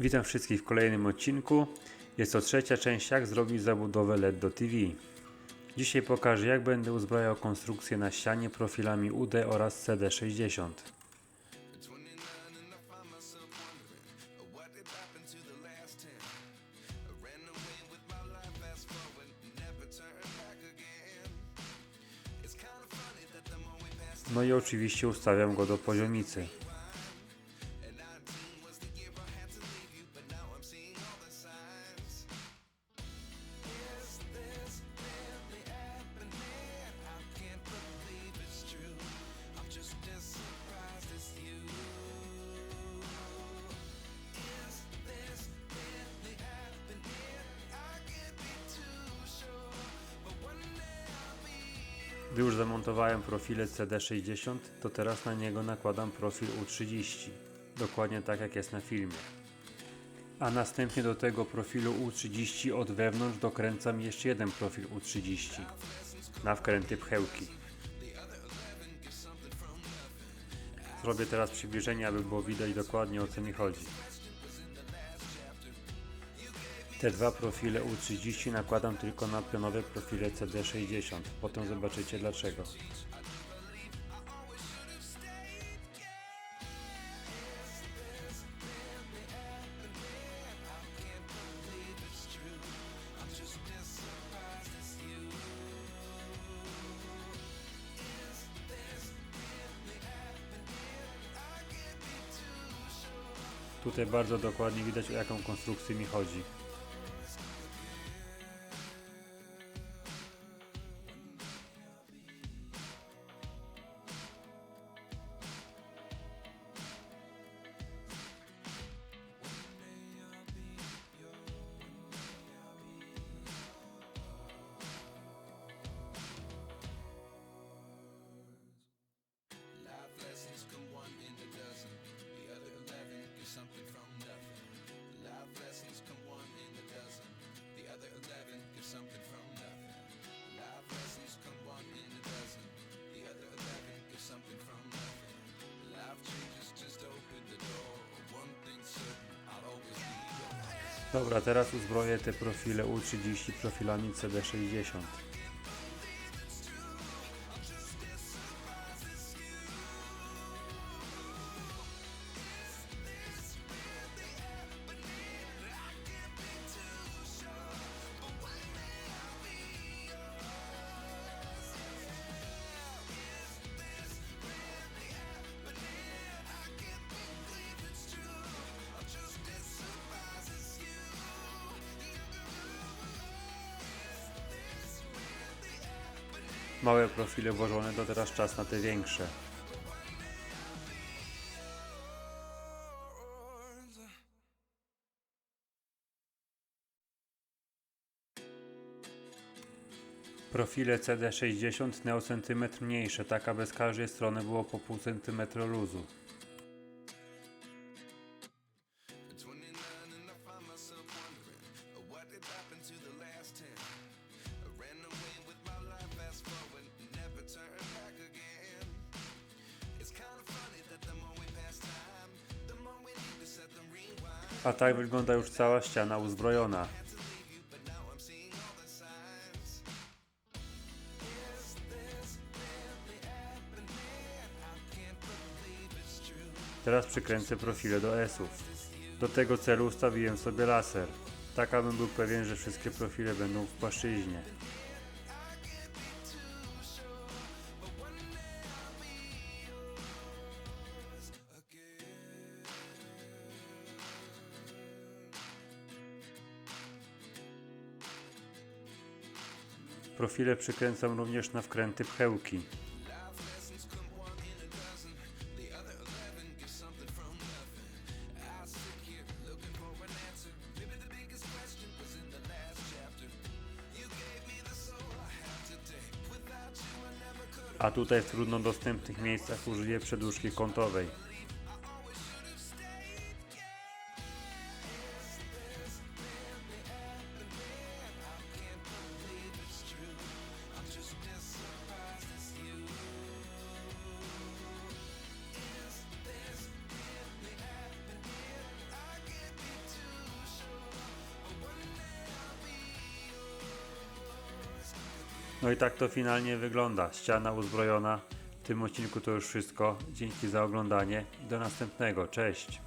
Witam wszystkich w kolejnym odcinku. Jest to trzecia część jak zrobić zabudowę LED do TV. Dzisiaj pokażę jak będę uzbrajał konstrukcję na ścianie profilami UD oraz CD60. No i oczywiście ustawiam go do poziomicy. Gdy już zamontowałem profile CD60, to teraz na niego nakładam profil U30, dokładnie tak jak jest na filmie. A następnie do tego profilu U30 od wewnątrz dokręcam jeszcze jeden profil U30 na wkręty pchełki. Zrobię teraz przybliżenie, aby było widać dokładnie o co mi chodzi. Te dwa profile U30 nakładam tylko na pionowe profile CD60. Potem zobaczycie dlaczego. Tutaj bardzo dokładnie widać o jaką konstrukcję mi chodzi. Dobra, teraz uzbroję te profile U30 profilami CD60. Małe profile włożone, to teraz czas na te większe. Profile CD60 miał centymetr mniejsze, tak aby z każdej strony było po pół centymetra luzu. A tak wygląda już cała ściana uzbrojona. Teraz przykręcę profile do S-ów. Do tego celu ustawiłem sobie laser, tak abym był pewien, że wszystkie profile będą w płaszczyźnie. Profile przykręcam również na wkręty pchełki. A tutaj w trudno dostępnych miejscach użyję przedłużki kątowej. No i tak to finalnie wygląda. Ściana uzbrojona. W tym odcinku to już wszystko. Dzięki za oglądanie i do następnego. Cześć!